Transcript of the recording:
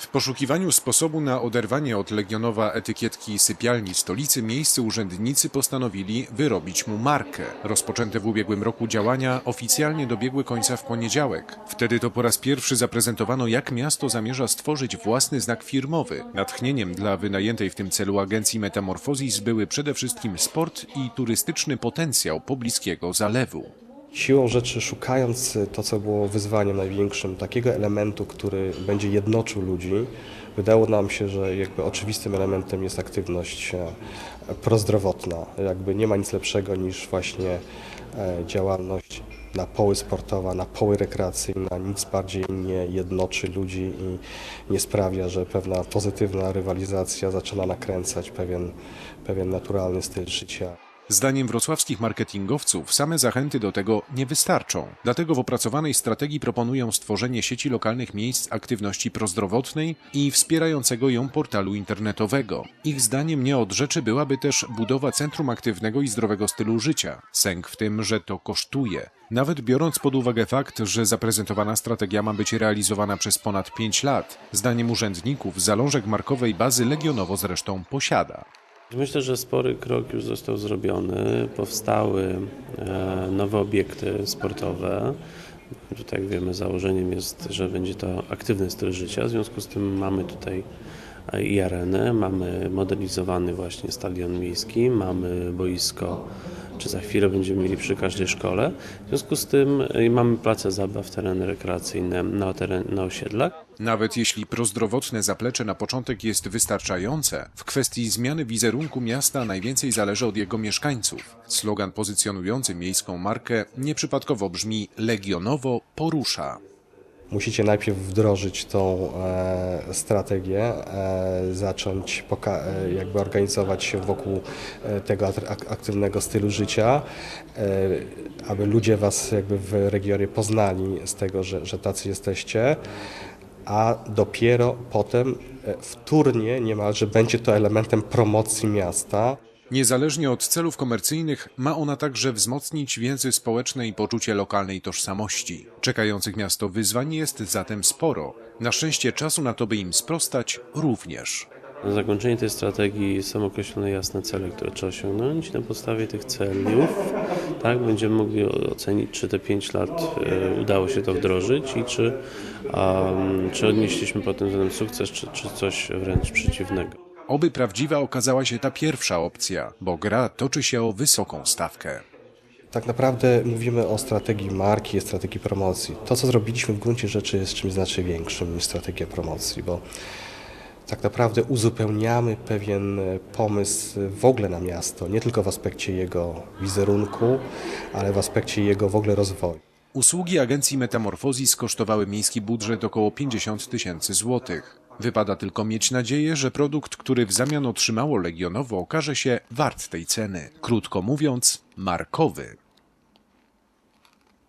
W poszukiwaniu sposobu na oderwanie od Legionowa etykietki sypialni stolicy miejscy urzędnicy postanowili wyrobić mu markę. Rozpoczęte w ubiegłym roku działania oficjalnie dobiegły końca w poniedziałek. Wtedy to po raz pierwszy zaprezentowano, jak miasto zamierza stworzyć własny znak firmowy. Natchnieniem dla wynajętej w tym celu agencji Metamorfozis były przede wszystkim sport i turystyczny potencjał pobliskiego zalewu. Siłą rzeczy, szukając to, co było wyzwaniem największym, takiego elementu, który będzie jednoczył ludzi, wydało nam się, że jakby oczywistym elementem jest aktywność e, prozdrowotna. Jakby nie ma nic lepszego niż właśnie e, działalność na poły sportowa, na poły rekreacyjna, nic bardziej nie jednoczy ludzi i nie sprawia, że pewna pozytywna rywalizacja zaczyna nakręcać pewien, pewien naturalny styl życia. Zdaniem wrocławskich marketingowców same zachęty do tego nie wystarczą. Dlatego w opracowanej strategii proponują stworzenie sieci lokalnych miejsc aktywności prozdrowotnej i wspierającego ją portalu internetowego. Ich zdaniem nie od rzeczy byłaby też budowa centrum aktywnego i zdrowego stylu życia. Sęk w tym, że to kosztuje. Nawet biorąc pod uwagę fakt, że zaprezentowana strategia ma być realizowana przez ponad 5 lat, zdaniem urzędników zalążek markowej bazy Legionowo zresztą posiada. Myślę, że spory krok już został zrobiony. Powstały e, nowe obiekty sportowe. Tutaj jak wiemy, założeniem jest, że będzie to aktywny styl życia. W związku z tym mamy tutaj e, i arenę, mamy modernizowany właśnie stadion miejski, mamy boisko, czy za chwilę będziemy mieli przy każdej szkole. W związku z tym e, mamy place zabaw, tereny rekreacyjne na, teren, na osiedlach. Nawet jeśli prozdrowotne zaplecze na początek jest wystarczające, w kwestii zmiany wizerunku miasta najwięcej zależy od jego mieszkańców. Slogan pozycjonujący miejską markę nieprzypadkowo brzmi Legionowo porusza. Musicie najpierw wdrożyć tą e, strategię, e, zacząć e, jakby organizować się wokół e, tego ak- aktywnego stylu życia, e, aby ludzie Was jakby w regionie poznali z tego, że, że tacy jesteście, a dopiero potem e, wtórnie niemalże będzie to elementem promocji miasta. Niezależnie od celów komercyjnych, ma ona także wzmocnić więzy społeczne i poczucie lokalnej tożsamości. Czekających miasto wyzwań jest zatem sporo. Na szczęście czasu na to, by im sprostać, również. Na zakończenie tej strategii są określone jasne cele, które trzeba osiągnąć na podstawie tych celów tak, będziemy mogli ocenić, czy te 5 lat e, udało się to wdrożyć i czy, um, czy odnieśliśmy tym względem sukces, czy, czy coś wręcz przeciwnego. Oby prawdziwa okazała się ta pierwsza opcja, bo gra toczy się o wysoką stawkę. Tak naprawdę mówimy o strategii marki, o strategii promocji. To, co zrobiliśmy w gruncie rzeczy jest czymś znacznie większym niż strategia promocji, bo tak naprawdę uzupełniamy pewien pomysł w ogóle na miasto, nie tylko w aspekcie jego wizerunku, ale w aspekcie jego w ogóle rozwoju. Usługi agencji Metamorfozis kosztowały miejski budżet około 50 tysięcy złotych. Wypada tylko mieć nadzieję, że produkt, który w zamian otrzymało Legionowo, okaże się wart tej ceny. Krótko mówiąc, markowy.